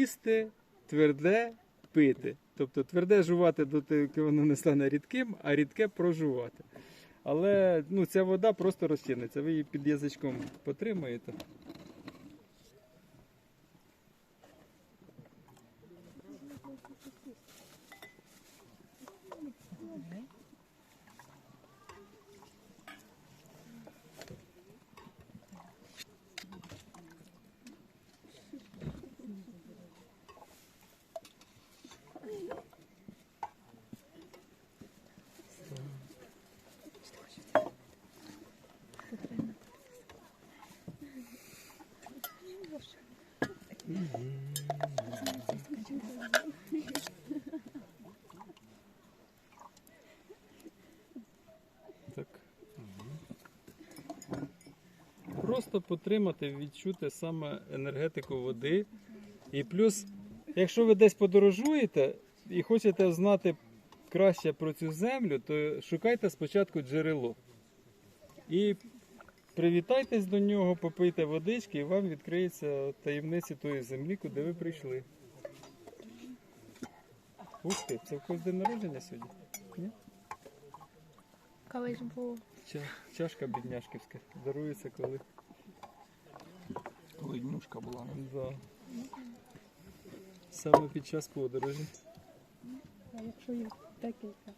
їсти, тверде пити. Тобто тверде жувати доки воно не стане рідким, а рідке прожувати. Але ну, ця вода просто розчиниться. Ви її під язичком потримаєте. Так. Просто потримати, відчути саме енергетику води. І плюс, якщо ви десь подорожуєте і хочете знати краще про цю землю, то шукайте спочатку джерело. І привітайтесь до нього, попийте водички, і вам відкриються таємниці тої землі, куди ви прийшли. Ух ти, це в когось день народження сьогодні? Ні? Колись був. Ча- Чашка бідняшківська. Дарується коли. Коли днюшка була. Да. Саме під час подорожі. А якщо їх декілька.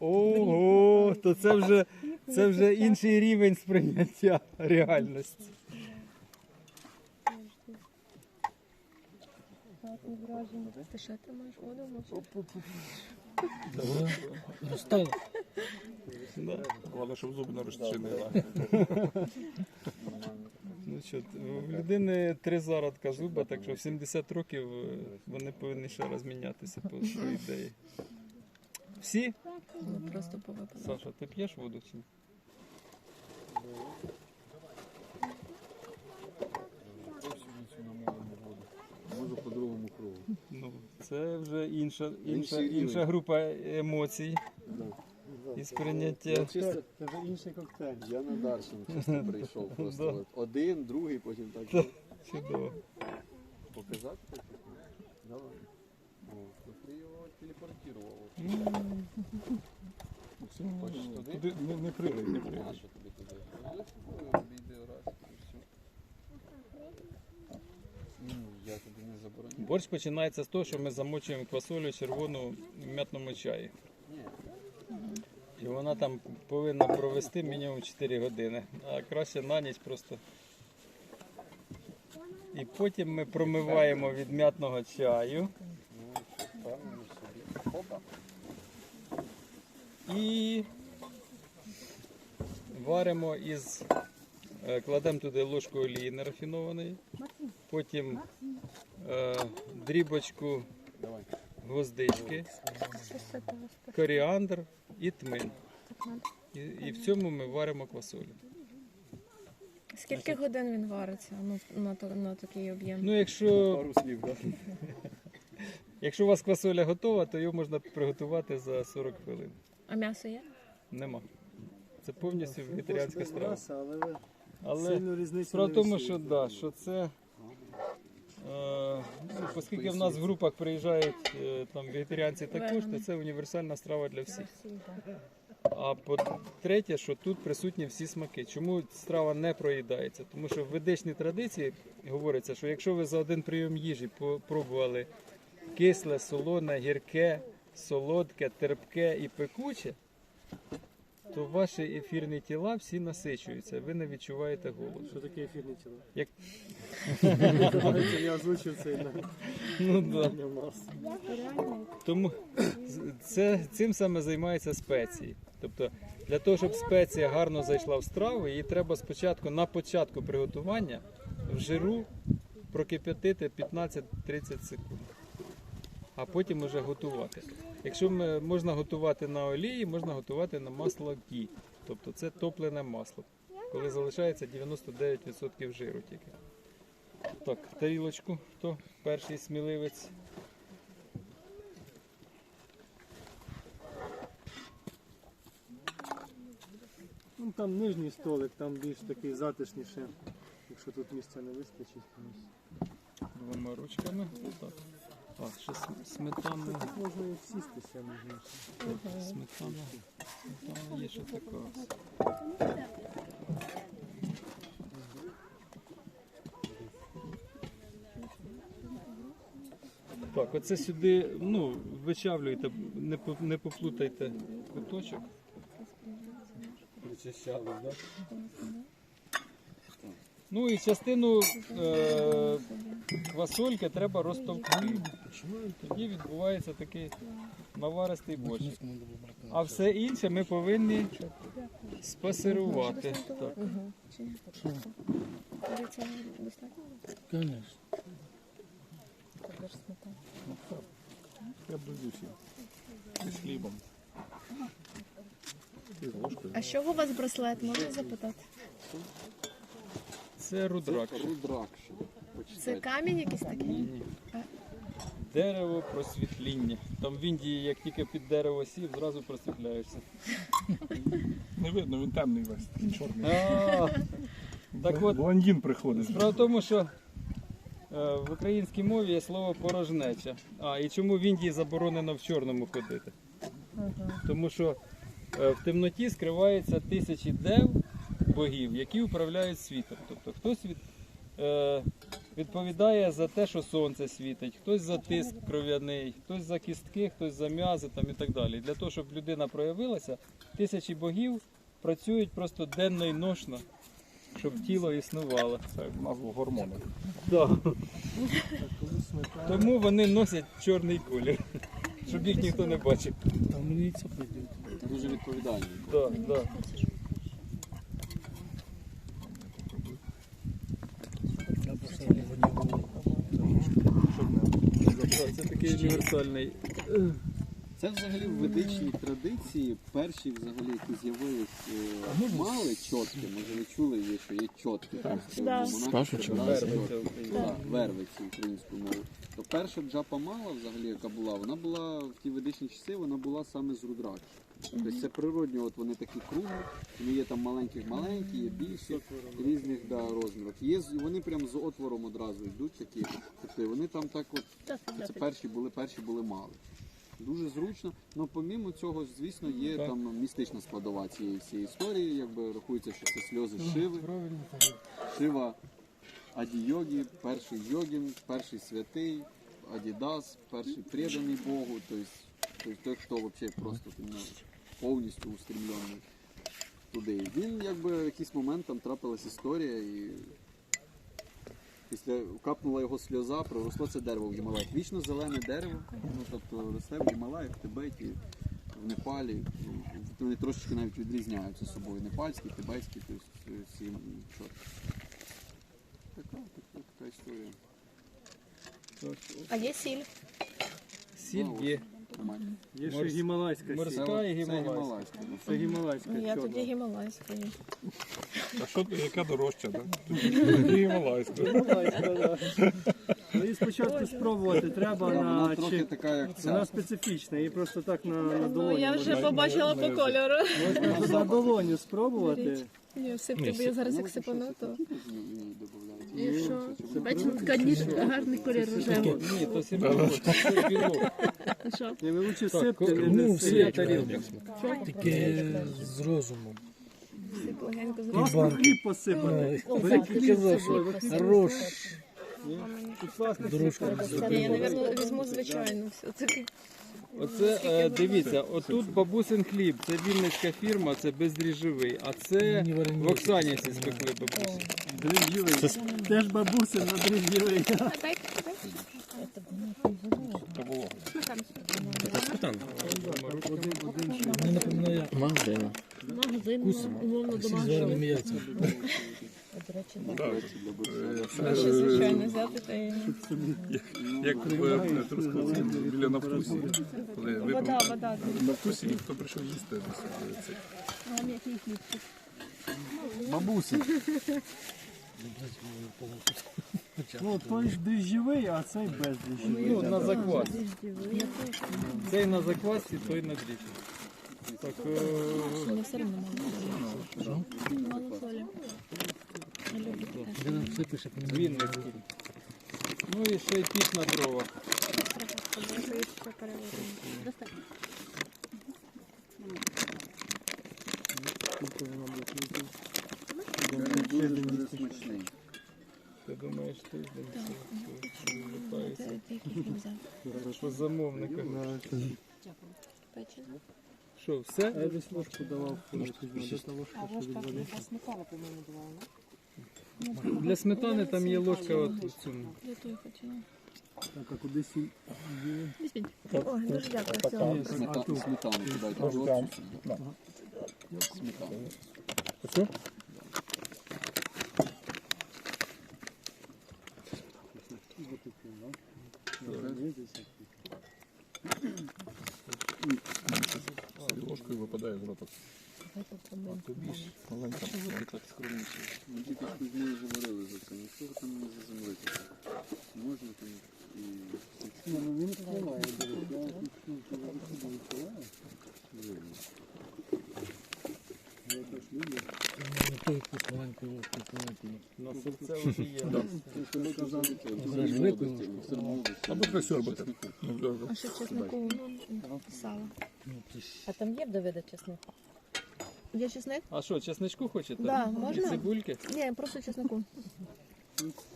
Ого, то це вже, це вже інший рівень сприйняття реальності. Ти що ти маєш воду мочити? Головне, щоб зуби не розчинила. Ну що, в людини три зародка зуба, так що в 70 років е, вони повинні ще раз мінятися по, по ідеї. Всі? Ну, просто. Саша, ти п'єш воду чи ні? Можу по другому кругу. Ну, це вже інша, інша, Інший рівень. інша група емоцій і сприйняття. Я чисто, Це вже інший коктейль. я на Даршин чисто прийшов. Просто Да. от один, другий, потім так. Так. Чудово. Показати? Телепортував. Хочеш туди? Не, не пригай, не А що тобі туди? Борщ починається з того, що ми замочуємо квасолю червону в м'ятному чаї. І вона там повинна провести мінімум 4 години, а краще на ніч просто. І потім ми промиваємо від м'ятного чаю Ну, все, впевнений в собі. Опа. І варимо із. е, Кладемо туди ложку олії нерафінованої, потім е, дрібочку гвоздички, коріандр і тмин. І, і в цьому ми варимо квасолю. Скільки годин він вариться ну, на, то- на такий об'єм? Ну, якщо, Пару слів, так? Якщо у вас квасоля готова, то її можна приготувати за 40 хвилин. А м'ясо є? Нема. Це повністю вегетаріанська страва. Але ви Але сильну різницю справа в не тому, що, да, що це. Е, ну, оскільки в нас в групах приїжджають е, там вегетаріанці також, то це універсальна страва для всіх. А по-третє, що тут присутні всі смаки. Чому страва не проїдається? Тому що в ведичній традиції говориться, що якщо ви за один прийом їжі попробували кисле, солоне, гірке, солодке, терпке і пекуче, то ваші ефірні тіла всі насичуються, ви не відчуваєте голоду. Що таке ефірні тіла? Як... Я озвучив цей Ну, да. Тому це, цим саме займаються спеції. Тобто для того, щоб спеція гарно зайшла в страву, її треба спочатку на початку приготування в жиру прокип'ятити 15-30 секунд, а потім уже готувати. Якщо ми, можна готувати на олії, можна готувати на масло гі. Тобто це топлене масло, коли залишається 99% жиру тільки. Так, тарілочку, хто перший сміливець. Ну там нижній столик, там більш такий затишніше, якщо тут місця не вистачить двома ручками. Так. Ще см- сметана. Можна і сістися, можна. Сметана. Сметана є ще така. Так, оце сюди, ну, вичавлюйте, не, по- не поплутайте куточок. Причащали, так? Ну і частину е, квасольки треба розтовкти. Тоді відбувається такий наваристий борщик. А все інше ми повинні спасирувати. Так. Конечно. Я б всім. З хлібом. І з ложкою. А що у вас браслет, можна запитати? Це рудрак. Рудракшн. Це камінь якийсь такий? Дерево просвітління. Там в Індії, як тільки під дерево сів, зразу просвітляєшся. Не видно, він темний весь, такий чорний. А, Так от, Блондин приходить. Справа в тому, що е, в українській мові є слово порожнеча. А і чому в Індії заборонено в чорному ходити? Тому що е, в темноті скриваються тисячі дев богів, які управляють світом. Тобто хтось від, е, відповідає за те, що сонце світить, хтось за тиск кров'яний, хтось за кістки, хтось за м'язи там, і так далі. Для того, щоб людина проявилася, тисячі богів працюють просто денно і ношно, щоб тіло існувало. Це назву гормони. Да. Тому вони носять чорний колір, щоб їх ніхто не бачив. там. Дуже да. Да, Це такий універсальний. Це взагалі в ведичній традиції перші взагалі, які з'явились е, мали чотки, може ви чули, є, що є чотки. Тобто, Да. монахи Першу прибирали Верви, чотки. це. Да, вервиці українською мовою. То перша джапа мала, взагалі, яка була, вона була в ті ведичні часи, вона була саме з рудракші. Тобто це природні, от вони такі круглі, вони є там маленьких маленькі, є більші, різних да, розмірів. Є вони прям з отвором одразу йдуть такі. Тобто вони там так от це перші були, перші були мали. Дуже зручно. Ну помімо цього, звісно, є Так. там містична складова цієї всієї історії. Якби рахується, що це сльози Шиви. Шива Аді-йогі, перший йогін, перший святий, Адідас, перший преданий Богу, тобто, той, хто взагалі просто ну, повністю устремлений туди. Він якби в якийсь момент там трапилась історія і після капнула його сльоза, проросло це дерево в Гімалаях. Вічно зелене дерево, ну тобто росте в Гімалаях, в Тибеті, в Непалі. Ну, Вони трошечки навіть відрізняються собою. Непальські, тибетські, тобто всі чорти. Така, така, така історія. А є сіль? Сіль є. Нормально. Є ще Морс- гімалайська морська. І гімалайська. гімалайська. Це гімалайська Ну, Я тоді чорна. гімалайська. є. А що яка дорожча, так? Гімалайська. Гімалайська, да. Ну і спочатку спробувати треба Вона на трохи чи... така, як Вона ця. специфічна, її просто так на, на Ну, долоні. я вже побачила по кольору. Можна на долоні спробувати. Ні, всипте, бо я зараз як сипану, то... І що? Бачите, така ніж, гарний колір рожевий. Ні, то білок. Що? Ні, ви лучше сипте, не, ну, не всі Таке з розумом. Сип легенько з собою. ви хліб Хорош. Тут власне Дорожка. Це я, мабуть, візьму звичайно все-таки. Оце е, дивіться, отут бабусин хліб, це вінницька фірма, це бездріжджовий, а це в Оксанівці спекли бабусі. дріжджівий. Теж бабуся на дріжджівий. А дай, Магазин, умовно, всі звареними звичайно, взяти та й... Як в Трускавці, біля Нафтусі. Коли Вода, вибрав вода. Нафтусі, ніхто прийшов їсти. десь, е, цей. Бабусі. Ну, той ж дріжджівий, а цей без Ну, на заквас. Цей на заквасі, той на дріжджі. Так, е, Мені все одно мало солі. Мало солі. Я люблю таке. Де нам все пише? Вінницький. Ну і ще й піч на дрова. Він дуже дуже смачний. Ти думаєш, тиждень Це вилипається. ти яких Що, все? Я десь ложку давав, ложка, що від. Для сметани там є ложка от в цьому. Хотіла. Так, а куди сіль? Візьміть. Ой, дуже дякую. Сметану, сметану кидайте. Оцю сюди. Сметану. Ложкою випадає з рота. Маленька. Ми тільки з Кузьмою говорили за це. Ніхто там не заземлити. Можна там і... Ні, ну він впливає, дивись, я тут ну, коли виходив, впливає. Я теж люблю. Не той На сальце вже є. Що. Або присьорбати. А ще чеснику сало. Ну, А там є Давида чесник? Є чесник? А що, чесничку хочете? Да, можна? Цибульки? Ні, просто чеснику.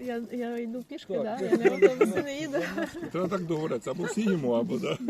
Я, я йду пішки, Так. да, я не не їду. Треба так договоритися, або всі їмо, або да.